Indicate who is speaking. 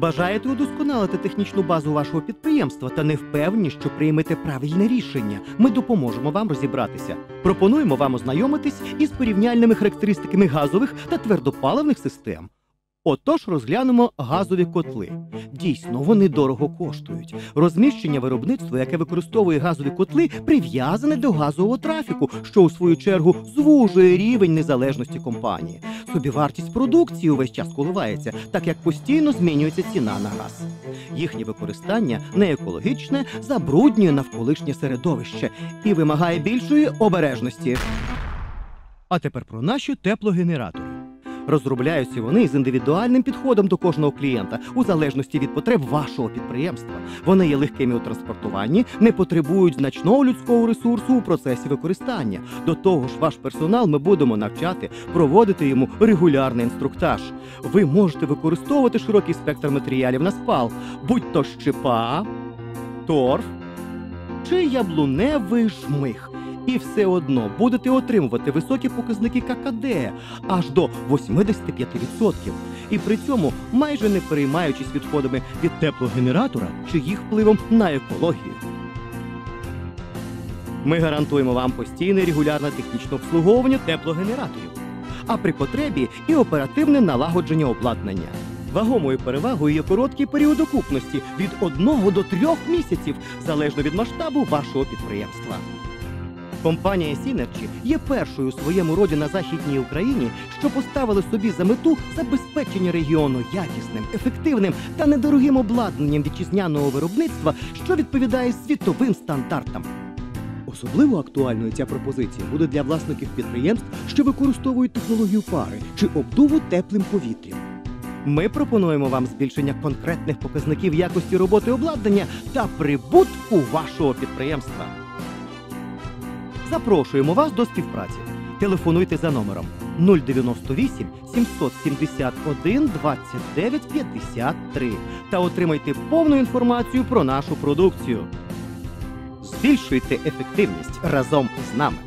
Speaker 1: Бажаєте удосконалити технічну базу вашого підприємства та не впевнені, що приймете правильне рішення. Ми допоможемо вам розібратися. Пропонуємо вам ознайомитись із порівняльними характеристиками газових та твердопаливних систем. Отож розглянемо газові котли. Дійсно, вони дорого коштують. Розміщення виробництва, яке використовує газові котли, прив'язане до газового трафіку, що у свою чергу звужує рівень незалежності компанії. Собівартість продукції увесь час коливається, так як постійно змінюється ціна на газ. Їхнє використання неекологічне, забруднює навколишнє середовище і вимагає більшої обережності. А тепер про наші теплогенератори. Розробляються вони з індивідуальним підходом до кожного клієнта у залежності від потреб вашого підприємства. Вони є легкими у транспортуванні, не потребують значного людського ресурсу у процесі використання. До того ж, ваш персонал ми будемо навчати, проводити йому регулярний інструктаж. Ви можете використовувати широкий спектр матеріалів на спал, будь то щепа, торф чи яблуневий жмих. І все одно будете отримувати високі показники ККД аж до 85%. І при цьому майже не переймаючись відходами від теплогенератора чи їх впливом на екологію. Ми гарантуємо вам постійне регулярне технічне обслуговування теплогенераторів, а при потребі і оперативне налагодження обладнання. Вагомою перевагою є короткий період окупності від 1 до 3 місяців, залежно від масштабу вашого підприємства. Компанія Сінерчі є першою у своєму роді на західній Україні, що поставили собі за мету забезпечення регіону якісним, ефективним та недорогим обладнанням вітчизняного виробництва, що відповідає світовим стандартам. Особливо актуальною ця пропозиція буде для власників підприємств, що використовують технологію пари чи обдуву теплим повітрям. Ми пропонуємо вам збільшення конкретних показників якості роботи обладнання та прибутку вашого підприємства. Запрошуємо вас до співпраці. Телефонуйте за номером 098 771 29 53 та отримайте повну інформацію про нашу продукцію. Збільшуйте ефективність разом з нами.